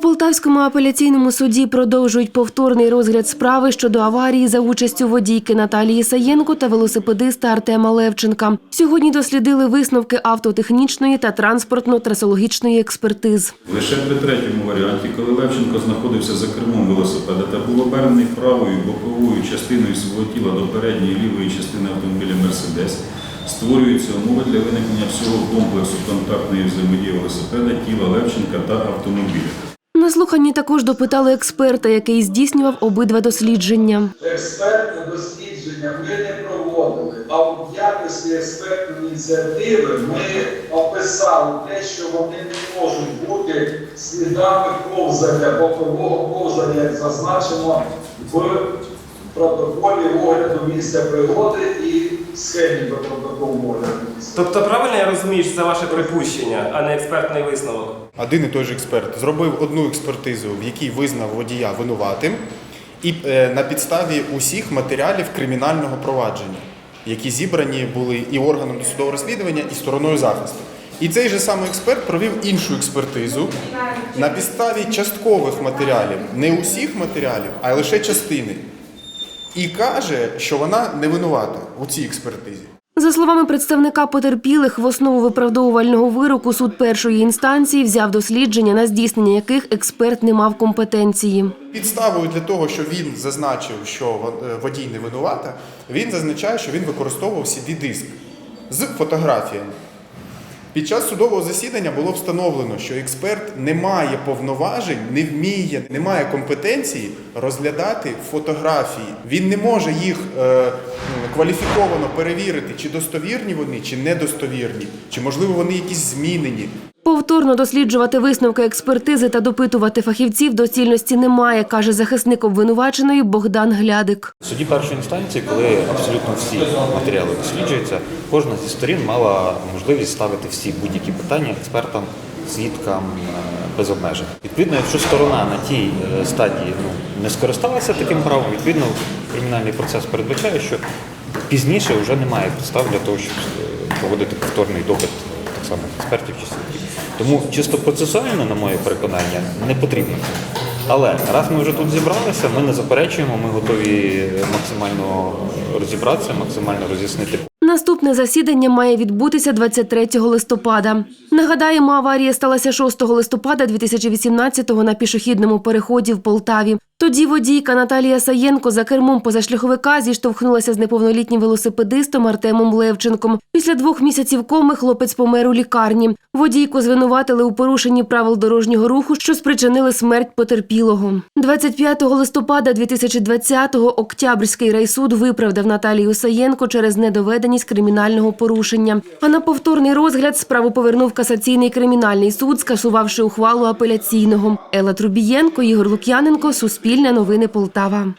У Полтавському апеляційному суді продовжують повторний розгляд справи щодо аварії за участю водійки Наталії Саєнко та велосипедиста Артема Левченка. Сьогодні дослідили висновки автотехнічної та транспортно-трасологічної експертиз. Лише при третьому варіанті, коли Левченко знаходився за кермом велосипеда та був оберений правою боковою частиною свого тіла до передньої лівої частини автомобіля Мерседес, створюються умови для виникнення всього комплексу контактної взаємодії велосипеда, тіла Левченка та автомобіля. На слуханні також допитали експерта, який здійснював обидва дослідження. Експертне дослідження ми не проводили, а в якості експертної ініціативи ми описали те, що вони не можуть бути слідами ковзання, бокового ковзання, як зазначено в протоколі огляду місця пригоди і схемі до протоколу огляду місця. Тобто правильно я розумію, що це ваше припущення, а не експертний висновок? Один і той же експерт зробив одну експертизу, в якій визнав водія винуватим, і е, на підставі усіх матеріалів кримінального провадження, які зібрані були і органом досудового розслідування, і стороною захисту. І цей же самий експерт провів іншу експертизу на підставі часткових матеріалів, не усіх матеріалів, а лише частини. І каже, що вона не винувата у цій експертизі. За словами представника потерпілих, в основу виправдовувального вироку суд першої інстанції взяв дослідження, на здійснення яких експерт не мав компетенції. Підставою для того, що він зазначив, що е, водій не винувата, він зазначає, що він використовував CD-диск з фотографіями. Під час судового засідання було встановлено, що експерт не має повноважень, не вміє, не має компетенції розглядати фотографії. Він не може їх е, кваліфіковано перевірити, чи достовірні вони, чи недостовірні, чи можливо вони якісь змінені. Повторно досліджувати висновки експертизи та допитувати фахівців доцільності немає, каже захисник обвинуваченої Богдан Глядик. В суді першої інстанції, коли абсолютно всі матеріали досліджуються, кожна зі сторін мала можливість ставити всі будь-які питання експертам, свідкам е, без обмежень. Відповідно, якщо сторона на тій е, стадії ну, не скористалася таким правом, відповідно кримінальний процес передбачає, що пізніше вже немає підстав для того, щоб е, проводити повторний допит так експертів чи свідків. Тому чисто процесуально, на моє переконання, не потрібно. Але раз ми вже тут зібралися, ми не заперечуємо, ми готові максимально розібратися, максимально роз'яснити Наступне засідання має відбутися 23 листопада. Нагадаємо, аварія сталася 6 листопада 2018-го на пішохідному переході в Полтаві. Тоді водійка Наталія Саєнко за кермом позашляховика зіштовхнулася з неповнолітнім велосипедистом Артемом Левченком. Після двох місяців коми хлопець помер у лікарні. Водійку звинуватили у порушенні правил дорожнього руху, що спричинили смерть потерпілого. 25 листопада 2020-го Октябрьський райсуд виправдав Наталію Саєнко через недоведеність кримінального порушення. А на повторний розгляд справу повернув касаційний кримінальний суд, скасувавши ухвалу апеляційного. Ела Трубієнко, Ігор Лук'яненко, Суспільне новини Полтава.